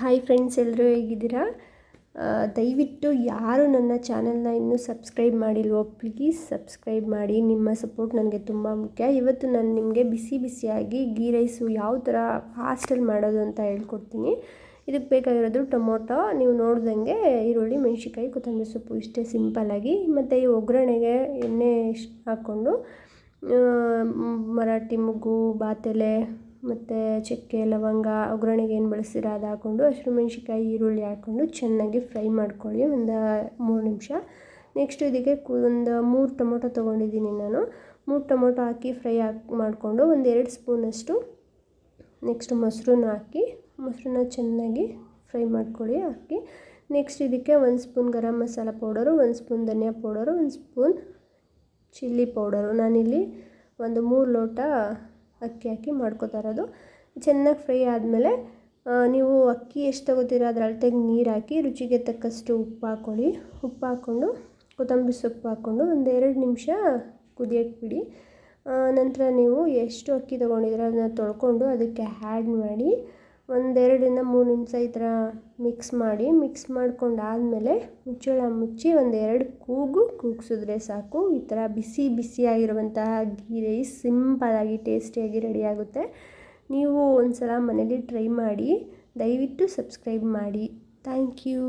Hi friends ಎಲ್ಲರೂ ಹೇಗಿದ್ದೀರಾ? ದಯವಿಟ್ಟು ಯಾರು ನನ್ನ ಚಾನೆಲ್ನ ಇನ್ನೂ ಸಬ್ಸ್ಕ್ರೈಬ್ ಮಾಡಿಲ್ವೋ ಪ್ಲೀಸ್ ಸಬ್ಸ್ಕ್ರೈಬ್ ಮಾಡಿ. ನಿಮ್ಮ ಸಪೋರ್ಟ್ ನನಗೆ ತುಂಬ ಮುಖ್ಯ. ಇವತ್ತು ನಾನು ನಿಮಗೆ ಬಿಸಿ ಬಿಸಿಯಾಗಿ ಗೀ ರೈಸು ಯಾವ ಥರ ಫಾಸ್ಟಲ್ಲಿ ಮಾಡೋದು ಅಂತ ಹೇಳ್ಕೊಡ್ತೀನಿ. ಇದಕ್ಕೆ ಬೇಕಾಗಿರೋದು ಟೊಮೊಟೊ, ನೀವು ನೋಡ್ದಂಗೆ ಈರುಳ್ಳಿ ಮೆಣಸಿಕಾಯಿ ಕೊತ್ತಂಬರಿ ಸೊಪ್ಪು ಇಷ್ಟೇ ಸಿಂಪಲ್ಲಾಗಿ ಮತ್ತು ಈ ಒಗ್ಗರಣೆಗೆ ಎಣ್ಣೆ ಹಾಕ್ಕೊಂಡು ಮರಾಠಿ ಮುಗ್ಗು, ಬಾತೆಲೆ ಮತ್ತು ಚಕ್ಕೆ, ಲವಂಗ, ಒಗ್ಗರಣೆಗೆ ಏನು ಬಳಸ್ತೀರ ಅದು ಹಾಕ್ಕೊಂಡು ಹಸಿರು ಮೆಣಸಿನ್ಕಾಯಿ, ಈರುಳ್ಳಿ ಹಾಕ್ಕೊಂಡು ಚೆನ್ನಾಗಿ ಫ್ರೈ ಮಾಡ್ಕೊಳ್ಳಿ ಒಂದು ಮೂರು ನಿಮಿಷ. ನೆಕ್ಸ್ಟ್ ಇದಕ್ಕೆ ಒಂದು ಮೂರು ಟೊಮೊಟೊ ತೊಗೊಂಡಿದ್ದೀನಿ ನಾನು. ಮೂರು ಟೊಮೊಟೊ ಹಾಕಿ ಫ್ರೈ ಹಾಕಿ, ಮಾಡಿಕೊಂಡು ಒಂದು ಎರಡು ಸ್ಪೂನಷ್ಟು ನೆಕ್ಸ್ಟ್ ಮೊಸರನ್ನ ಹಾಕಿ, ಮೊಸರನ್ನ ಚೆನ್ನಾಗಿ ಫ್ರೈ ಮಾಡ್ಕೊಳ್ಳಿ, ಹಾಕಿ. ನೆಕ್ಸ್ಟ್ ಇದಕ್ಕೆ ಒಂದು ಸ್ಪೂನ್ ಗರಂ ಮಸಾಲ ಪೌಡರು, ಒಂದು ಸ್ಪೂನ್ ಧನಿಯಾ ಪೌಡರು, ಒಂದು ಸ್ಪೂನ್ ಚಿಲ್ಲಿ ಪೌಡರು. ನಾನಿಲ್ಲಿ ಒಂದು ಮೂರು ಲೋಟ ಅಕ್ಕಿ ಹಾಕಿ ಮಾಡ್ಕೋತಾ ಇರೋದು. ಚೆನ್ನಾಗಿ ಫ್ರೈ ಆದಮೇಲೆ ನೀವು ಅಕ್ಕಿ ಎಷ್ಟು ತಗೋತೀರ ಅದ್ರ ಅಳತೆಗೆ ನೀರು ಹಾಕಿ, ರುಚಿಗೆ ತಕ್ಕಷ್ಟು ಉಪ್ಪು ಹಾಕ್ಕೊಳ್ಳಿ. ಉಪ್ಪು ಹಾಕ್ಕೊಂಡು, ಕೊತ್ತಂಬರಿ ಸೊಪ್ಪು ಹಾಕ್ಕೊಂಡು ಒಂದು ಎರಡು ನಿಮಿಷ ಕುದಿಯಕ್ಕೆ ಬಿಡಿ ನಂತರ ನೀವು ಎಷ್ಟು ಅಕ್ಕಿ ತೊಗೊಂಡಿದ್ದೀರ ಅದನ್ನ ತೊಳ್ಕೊಂಡು ಅದಕ್ಕೆ ಆ್ಯಡ್ ಮಾಡಿ ಒಂದೆರಡರಿಂದ ಮೂರು ನಿಮಿಷ ಈ ಥರ ಮಿಕ್ಸ್ ಮಾಡಿ ಮಿಕ್ಸ್ ಮಾಡ್ಕೊಂಡು ಆದಮೇಲೆ ಮುಚ್ಚಳ ಮುಚ್ಚಿ ಒಂದೆರಡು ಕೂಗು ಕೂಗಿಸಿದ್ರೆ ಸಾಕು. ಈ ಥರ ಬಿಸಿ ಬಿಸಿಯಾಗಿರುವಂತಹ ಗೀ ರೈಸ್ ಸಿಂಪಲಾಗಿ ಟೇಸ್ಟಿಯಾಗಿ ರೆಡಿಯಾಗುತ್ತೆ ನೀವು ಒಂದು ಸಲ ಮನೇಲಿ ಟ್ರೈ ಮಾಡಿ, ದಯವಿಟ್ಟು ಸಬ್ಸ್ಕ್ರೈಬ್ ಮಾಡಿ. Thank you